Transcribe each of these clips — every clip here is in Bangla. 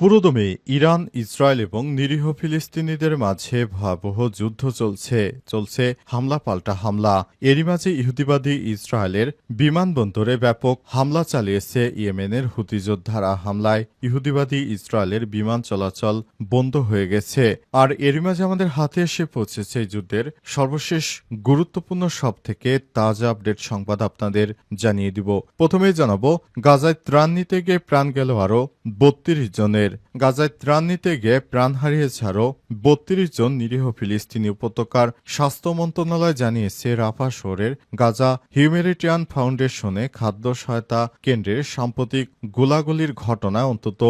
পুরোদমে ইরান, ইসরায়েল এবং নিরীহ ফিলিস্তিনিদের মাঝে ভয়াবহ যুদ্ধ চলছে। চলছে হামলা পাল্টা হামলা। এরই মাঝে ইহুদিবাদী ইসরায়েলের বিমানবন্দরে ব্যাপক হামলা চালিয়েছে ইয়েমেনের হুতি যোদ্ধারা। হামলায় ইহুদিবাদী ইসরায়েলের বিমান চলাচল বন্ধ হয়ে গেছে। আর এরই মাঝে আমাদের হাতে এসে পৌঁছেছে এই যুদ্ধের সর্বশেষ গুরুত্বপূর্ণ সব থেকে তাজা আপডেট সংবাদ আপনাদের জানিয়ে দিব। প্রথমেই জানাব, গাজায় ত্রাণ নিতে গিয়ে প্রাণ গেল আরও বত্রিশ জনের। গাজায় ত্রাণ নিতে গিয়ে প্রাণ হারিয়েছে আরও বত্রিশ জন নিরীহ ফিলিস্তিনি উপত্যকার স্বাস্থ্য মন্ত্রণালয় জানিয়েছে, রাফা শহরের গাজা হিউম্যানিটিয়ান ফাউন্ডেশনে খাদ্য সহায়তা কেন্দ্রের সাম্প্রতিক গোলাগুলির ঘটনায় অন্তত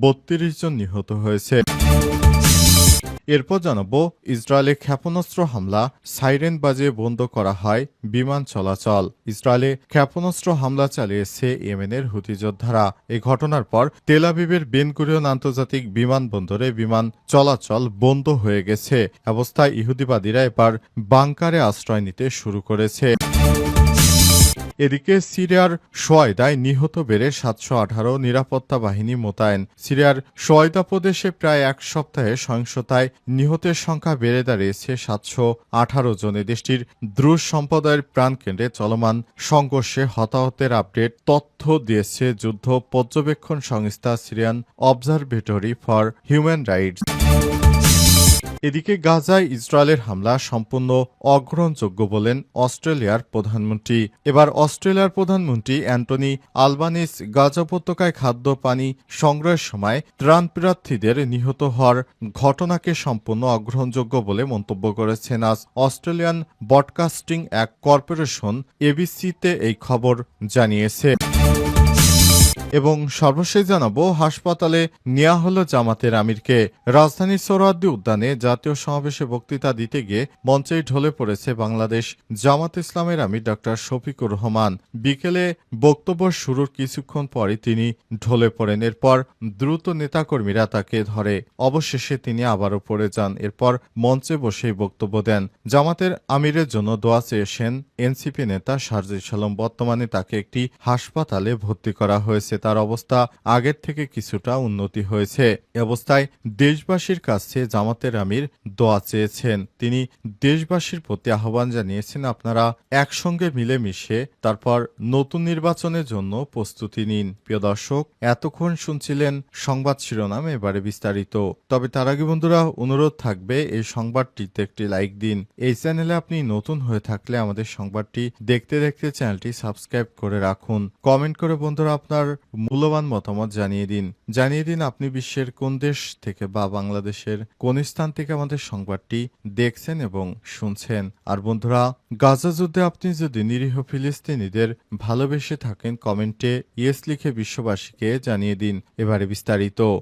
বত্রিশ জন নিহত হয়েছে। এরপর জানাব, ইসরায়েলে ক্ষেপণাস্ত্র হামলা, সাইরেন বাজিয়ে বন্ধ করা হয়, বিমান চলাচল। ইসরায়েলে ক্ষেপণাস্ত্র হামলা চালিয়েছে ইয়েমেনের হুতি যোদ্ধারা। এই ঘটনার পর তেলাবিবের বেনকুরিয়ন আন্তর্জাতিক বিমানবন্দরে বিমান চলাচল বন্ধ হয়ে গেছে। অবস্থায় ইহুদিবাদীরা এবার বাংকারে আশ্রয় নিতে শুরু করেছে। এদিকে সিরিয়ার সোয়াইদায় নিহত বেড়ে সাতশো আঠারো নিরাপত্তা বাহিনী মোতায়েন। সিরিয়ার সোয়াইদা প্রদেশে প্রায় এক সপ্তাহে সহিংসতায় নিহতের সংখ্যা বেড়ে দাঁড়িয়েছে সাতশো আঠারো জনে। দেশটির দ্রুজ সম্প্রদায়ের প্রাণকেন্দ্রে চলমান সংঘর্ষে হতাহতের আপডেট তথ্য দিয়েছে যুদ্ধ পর্যবেক্ষণ সংস্থা Syrian observatory for human rights. এদিকে গাজায় ইসরায়েলের হামলা সম্পূর্ণ অগ্রহণযোগ্য বলেন অস্ট্রেলিয়ার প্রধানমন্ত্রী। এবার অস্ট্রেলিয়ার প্রধানমন্ত্রী অ্যান্টনি আলবানিস গাজা উপত্যকায় খাদ্য, পানি সংগ্রহের সময় ত্রাণ প্রার্থীদের নিহত হওয়ার ঘটনাকে সম্পূর্ণ অগ্রহণযোগ্য বলে মন্তব্য করেছেন আজ অস্ট্রেলিয়ান ব্রডকাস্টিং এক কর্পোরেশন এবিসিতে এই খবর জানিয়েছে। এবং সর্বশেষ জানাব, হাসপাতালে নেওয়া হলো জামাতের আমিরকে। রাজধানীর সোহরাওয়ার্দী উদ্যানে জাতীয় সমাবেশে বক্তৃতা দিতে গিয়ে মঞ্চেই ঢলে পড়েছে বাংলাদেশ জামাত ইসলামের আমির ডক্টর শফিকুর রহমান। বিকেলে বক্তব্য শুরুর কিছুক্ষণ পরই তিনি ঢলে পড়েন, এরপর দ্রুত নেতাকর্মীরা তাকে ধরে। অবশেষে তিনি আবারও পড়ে যান, এরপর মঞ্চে বসেই বক্তব্য দেন। জামাতের আমিরের জন্য দোয়া চেয়েছেন এনসিপি নেতা শারজিল সালম। বর্তমানে তাকে একটি হাসপাতালে ভর্তি করা হয়েছে। তার অবস্থা আগের থেকে কিছুটা উন্নতি হয়েছে। অবস্থায় দেশবাসীর কাছে জামাতের আমির দোয়া চেয়েছেন। তিনি দেশবাসীর প্রতি আহ্বান জানিয়েছেন, আপনারা একসঙ্গে মিলেমিশে তারপর নতুন নির্বাচনের জন্য প্রস্তুতি নিন। প্রিয় দর্শক, এতক্ষণ শুনছিলেন সংবাদ শিরোনাম এবারে বিস্তারিত। তবে তার আগে বন্ধুরা, অনুরোধ থাকবে, এই সংবাদটিতে একটি লাইক দিন। এই চ্যানেলে আপনি নতুন হয়ে থাকলে আমাদের সংবাদটি দেখতে দেখতে চ্যানেলটি সাবস্ক্রাইব করে রাখুন। কমেন্ট করে বন্ধুরা, আপনার মূল্যবান মতামত জানিয়ে দিন। জানিয়ে দিন আপনি বিশ্বের কোন দেশ থেকে বা বাংলাদেশের কোন স্থান থেকে আমাদের সংবাদটি দেখছেন এবং শুনছেন। আর বন্ধুরা, গাজা যুদ্ধে আপনি যদি নিরীহ ফিলিস্তিনিদের ভালোবেসে থাকেন, কমেন্টে ইয়েস লিখে বিশ্ববাসীকে জানিয়ে দিন। এবারে বিস্তারিত।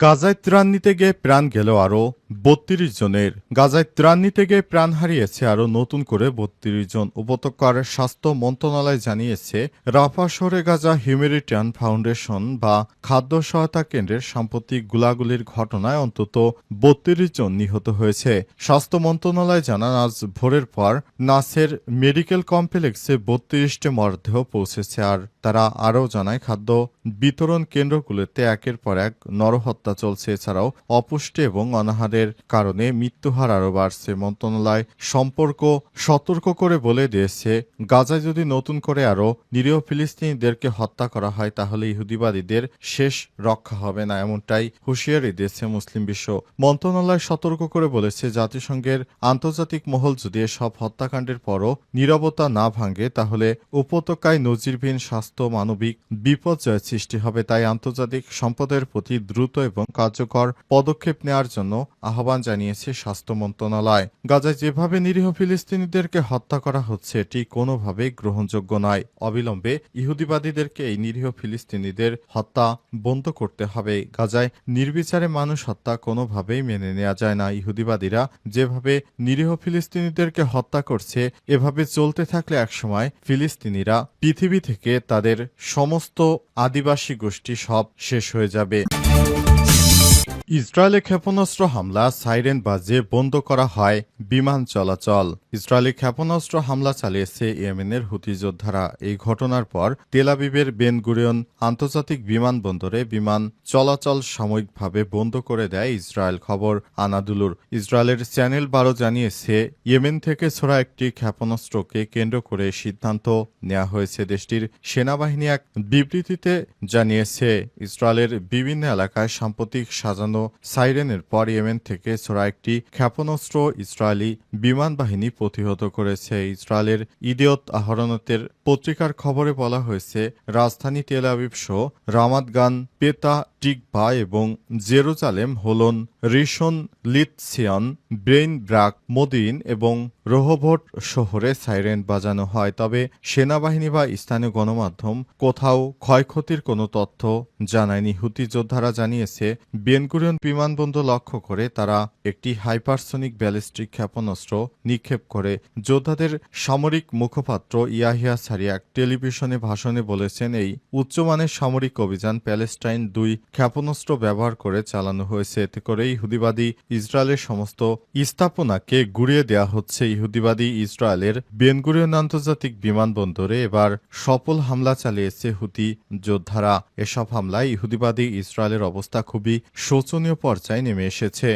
গাজায় ত্রাণ নিতে গিয়ে প্রাণ গেল আরও বত্রিশ জনের। গাজায় ত্রাণ নিতে গিয়ে প্রাণ হারিয়েছে আরও নতুন করে বত্রিশ জন। উপত্যকার স্বাস্থ্য মন্ত্রণালয় জানিয়েছে, রাফা শহরে গাজা হিউম্যানিটিয়ান ফাউন্ডেশন বা খাদ্য সহায়তা কেন্দ্রের সাম্প্রতিক গুলাগুলির ঘটনায় অন্তত বত্রিশ জন নিহত হয়েছে। স্বাস্থ্য মন্ত্রণালয় জানান আজ ভোরের পর নাসের মেডিকেল কমপ্লেক্সে বত্রিশটি মরদেহ পৌঁছেছে আর তারা আরও জানায়, খাদ্য বিতরণ কেন্দ্রগুলোতে একের পর এক নরহত্যা চলছে। এছাড়াও অপুষ্টি এবং অনাহারের কারণে মৃত্যুহার আরও বাড়ছে। মন্ত্রণালয় সম্পর্ক সতর্ক করে বলে দিয়েছে, গাজায় যদি নতুন করে আরও নিরীহ ফিলিস্তিনিদেরকে হত্যা করা হয়, তাহলে ইহুদিবাদীদের শেষ রক্ষা হবে না, এমনটাই হুঁশিয়ারি দিয়েছে মুসলিম বিশ্ব। মন্ত্রণালয় সতর্ক করে বলেছে, জাতিসংঘের আন্তর্জাতিক মহল যদি এসব হত্যাকাণ্ডের পরও নিরবতা না ভাঙে, তাহলে উপত্যকায় নজিরবিহীন স্বাস্থ্য মানবিক বিপর্যয়ের সৃষ্টি হবে। তাই আন্তর্জাতিক সম্পদের প্রতি দ্রুত এবং কার্যকর পদক্ষেপ নেওয়ার জন্য আহ্বান জানিয়েছে স্বাস্থ্য মন্ত্রণালয়। গাজায় যেভাবে নিরীহ ফিলিস্তিনিদেরকে হত্যা করা হচ্ছে এটি কোনোভাবেই গ্রহণযোগ্য নয়। অবিলম্বে ইহুদিবাদীদেরকে এই নিরীহ ফিলিস্তিনিদের হত্যা বন্ধ করতে হবে। গাজায় নির্বিচারে মানুষ হত্যা কোনোভাবেই মেনে নেওয়া যায় না। ইহুদিবাদীরা যেভাবে নিরীহ ফিলিস্তিনিদেরকে হত্যা করছে, এভাবে চলতে থাকলে একসময় ফিলিস্তিনিরা পৃথিবী থেকে তাদের সমস্ত আদিবাসী গোষ্ঠী সব শেষ হয়ে যাবে। ইসরায়েলে ক্ষেপণাস্ত্র হামলা, সাইরেন বাজে বন্ধ করা হয় বিমান চলাচল। ইসরায়েলি ক্ষেপণাস্ত্র হামলা চালিয়েছে ইয়েমেনের হুতি যোদ্ধারা। এই ঘটনার পর তেলাবিবের বেন গুরিয়ন আন্তর্জাতিক বিমানবন্দরে বিমান চলাচল সাময়িকভাবে বন্ধ করে দেয় ইসরায়েল খবর আনাদুলুর। ইসরায়েলের চ্যানেল বারো জানিয়েছে, ইয়েমেন থেকে ছোড়া একটি ক্ষেপণাস্ত্রকে কেন্দ্র করে সিদ্ধান্ত নেওয়া হয়েছে দেশটির সেনাবাহিনী এক বিবৃতিতে জানিয়েছে। ইসরায়েলের বিভিন্ন এলাকায় সাম্প্রতিক সাজানো সাইরেনের পর ইয়েমেন থেকে ছোড়া একটি ক্ষেপণাস্ত্র ইসরায়েলি বিমান বাহিনী প্রতিহত করেছে। ইসরায়েলের ইদিয়ত আহরণতের পত্রিকার খবরে বলা হয়েছে, রাজধানী তেল আবিব সহ রামাদগান পেতা টিকভা এবং Jerusalem Holon Rishon LeZion Bnei Brak, Modiin এবং রোহভোট শহরে সাইরেন বাজানো হয়। তবে সেনাবাহিনী বা স্থানীয় গণমাধ্যম কোথাও ক্ষয়ক্ষতির কোনো তথ্য জানায়নি। হুতি যোদ্ধারা জানিয়েছে, বেনগুরিয়ন বিমানবন্দর লক্ষ্য করে তারা একটি হাইপারসনিক ব্যালিস্টিক ক্ষেপণাস্ত্র নিক্ষেপ করে। যোদ্ধাদের সামরিক মুখপাত্র ইয়াহিয়া সারিয়াক টেলিভিশনে ভাষণে বলেছেন, এই উচ্চমানের সামরিক অভিযান প্যালেস্টাইন দুই ক্ষেপণাস্ত্র ব্যবহার করে চালানো হয়েছে। এতে করে ইহুদিবাদী ইসরায়েলের সমস্ত স্থাপনাকে গুড়িয়ে দেওয়া হচ্ছে। ইহুদিবাদী ইসরায়েলের বেনগুরিয়ন আন্তর্জাতিক বিমানবন্দরে এবার সফল হামলা চালিয়েছে হুতি যোদ্ধারা। এসব হামলায় ইহুদিবাদী ইসরায়েলের অবস্থা খুবই শোচনীয় পর্যায়ে নেমে এসেছে।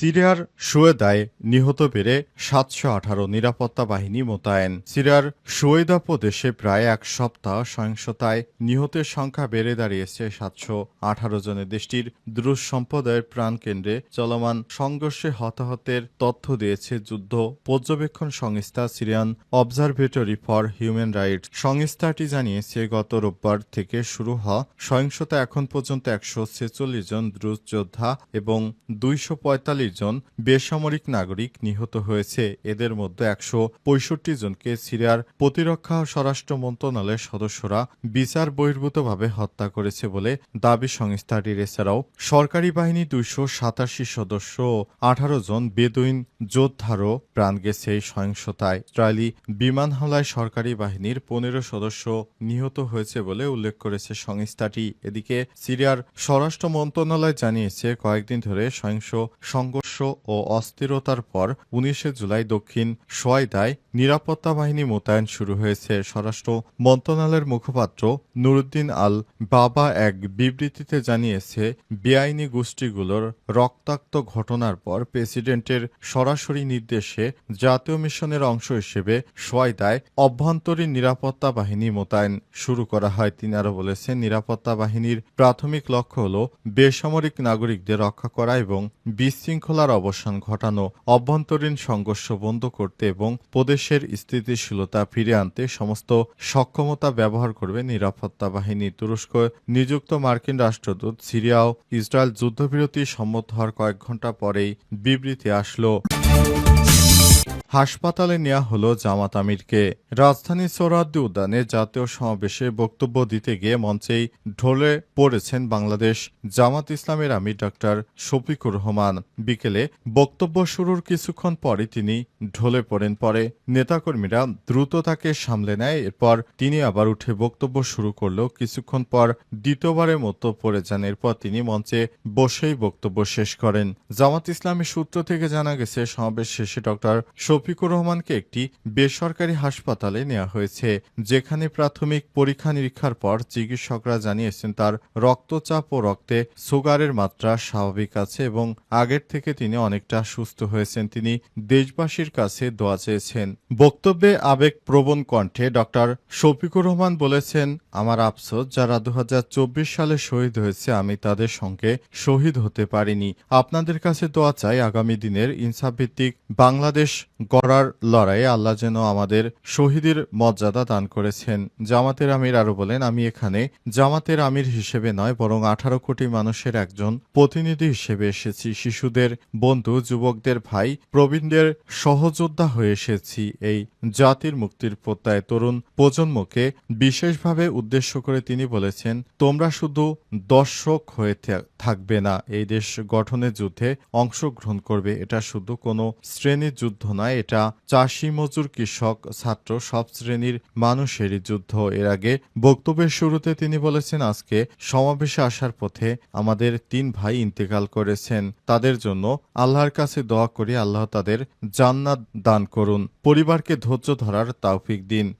সিরিয়ার সুয়েদায় নিহত বেড়ে সাতশো আঠারো নিরাপত্তা বাহিনী মোতায়েন। সিরিয়ার সুয়েদা প্রদেশে প্রায় এক সপ্তাহ সহিংসতায় নিহতের সংখ্যা বেড়ে দাঁড়িয়েছে সাতশো আঠারো জনের দেশটির দ্রুজ সম্প্রদায়ের প্রাণকেন্দ্রে চলমান সংঘর্ষে হতাহতের তথ্য দিয়েছে যুদ্ধ পর্যবেক্ষণ সংস্থা Syrian observatory for human rights. সংস্থাটি জানিয়েছে, গত রোববার থেকে শুরু হওয়া সহিংসতা এখন পর্যন্ত একশো ছেচল্লিশ জন দ্রুজ যোদ্ধা এবং দুইশো পঁয়তাল্লিশ জন বেসামরিক নাগরিক নিহত হয়েছে। এদের মধ্যে একশো পঁয়ষট্টি জনকে সিরিয়ার প্রতিরক্ষা ও স্বরাষ্ট্র মন্ত্রণালয়ের সদস্যরা বিচার বহির্ভূতভাবে হত্যা করেছে বলে দাবি সংস্থাটির। এছাড়াও সরকারি বাহিনী দুইশো সাতাশি সদস্য ও আঠারো জন বেদুইন যোদ্ধারও প্রাণ গেছে এই সহিংসতায়। ইসরায়েলি বিমান হামলায় সরকারি বাহিনীর পনেরো সদস্য নিহত হয়েছে বলে উল্লেখ করেছে সংস্থাটি। এদিকে সিরিয়ার স্বরাষ্ট্র মন্ত্রণালয় জানিয়েছে, কয়েকদিন ধরে সহিংস সংঘর্ষ Or ও অস্থিরতার পর উনিশে জুলাই দক্ষিণ সোয়াইদায় নিরাপত্তা বাহিনী মোতায়েন শুরু হয়েছে। স্বরাষ্ট্র মন্ত্রণালয়ের মুখপাত্র নুরুদ্দিন আল বাবা এক বিবৃতিতে জানিয়েছে, বেআইনি গোষ্ঠীগুলোর রক্তাক্ত ঘটনার পর প্রেসিডেন্টের সরাসরি নির্দেশে জাতীয় মিশনের অংশ হিসেবে সোয়াইদায় অভ্যন্তরীণ নিরাপত্তা বাহিনী মোতায়েন শুরু করা হয়। তিনি আরও বলেছেন, নিরাপত্তা বাহিনীর প্রাথমিক লক্ষ্য হল বেসামরিক নাগরিকদের রক্ষা করা এবং বিশৃঙ্খলার অবসান ঘটানো, অভ্যন্তরীণ সংঘর্ষ বন্ধ করতে এবং প্রদেশের স্থিতিশীলতা ফিরে আনতে সমস্ত সক্ষমতা ব্যবহার করবে নিরাপত্তা বাহিনী। তুরস্ক নিযুক্ত মার্কিন রাষ্ট্রদূত সিরিয়া ও ইসরায়েল যুদ্ধবিরতি সম্মত হওয়ার কয়েক ঘণ্টা পরেই বিবৃতি আসলো। হাসপাতালে নেওয়া হল জামাত আমিরকে। রাজধানী সোহরাদ্দি উদ্যানে জাতীয় সমাবেশে বক্তব্য দিতে গিয়ে মঞ্চেই ঢলে পড়েছেন বাংলাদেশ জামাত ইসলামের আমির ডাক্তার শফিকুর রহমান। বিকেলে বক্তব্য শুরুর কিছুক্ষণ পরে তিনি ঢলে পড়েন। পরে নেতাকর্মীরা দ্রুত তাকে সামলে নেয়। এরপর তিনি আবার উঠে বক্তব্য শুরু করলেও কিছুক্ষণ পর দ্বিতীয়বারের মতো পড়ে যান। এরপর তিনি মঞ্চে বসেই বক্তব্য শেষ করেন। জামাত ইসলামের সূত্র থেকে জানা গেছে, সমাবেশ শেষে ডক্টর শফিকুর রহমানকে একটি বেসরকারি হাসপাতালে নেওয়া হয়েছে, যেখানে প্রাথমিক পরীক্ষা নিরীক্ষার পর চিকিৎসকরা জানিয়েছেন, তার রক্তচাপ ও রক্তে সুগারের মাত্রা স্বাভাবিক আছে এবং আগের থেকে তিনি অনেকটা সুস্থ হয়েছেন। তিনি দেশবাসীর কাছে দোয়া চেয়েছেন। বক্তব্যে আবেগ প্রবণ কণ্ঠে ডক্টর শফিকুর রহমান বলেছেন, আমার আফসোস, যারা দু সালে শহীদ হয়েছে, আমি তাদের সঙ্গে শহীদ হতে পারিনি। আপনাদের কাছে দোয়া চাই আগামী দিনের ইনসাফভিত্তিক বাংলাদেশ গড়ার লড়াইয়ে আল্লাহ যেন আমাদের শহীদের মর্যাদা দান করেছেন। জামাতের আমির আরও বলেন, আমি এখানে জামাতের আমির হিসেবে নয়, বরং আঠারো কোটি মানুষের একজন প্রতিনিধি হিসেবে এসেছি। শিশুদের, বন্ধু, যুবকদের, ভাই, প্রবীণদের সহ সহযোদ্ধা হয়ে এসেছি। এই জাতির মুক্তির প্রত্যয় তরুণ প্রজন্মকে বিশেষভাবে উদ্দেশ্য করে তিনি বলেছেন, তোমরা শুধু দর্শক হয়ে থাকবে না, এই দেশ গঠনের যুদ্ধে অংশগ্রহণ করবে। এটা শুধু কোনো শ্রেণির যুদ্ধ নয়, এটা চাষি মজুর কৃষক, ছাত্র, সব শ্রেণির মানুষেরই যুদ্ধ। এর আগে বক্তব্যের শুরুতে তিনি বলেছেন, আজকে সমাবেশে আসার পথে আমাদের তিন ভাই ইন্তেকাল করেছেন। তাদের জন্য আল্লাহর কাছে দোয়া করি, আল্লাহ তাদের জান্নাত দান করুন। পরিবারকে ধৈর্য ধরার তাওফিক দিন।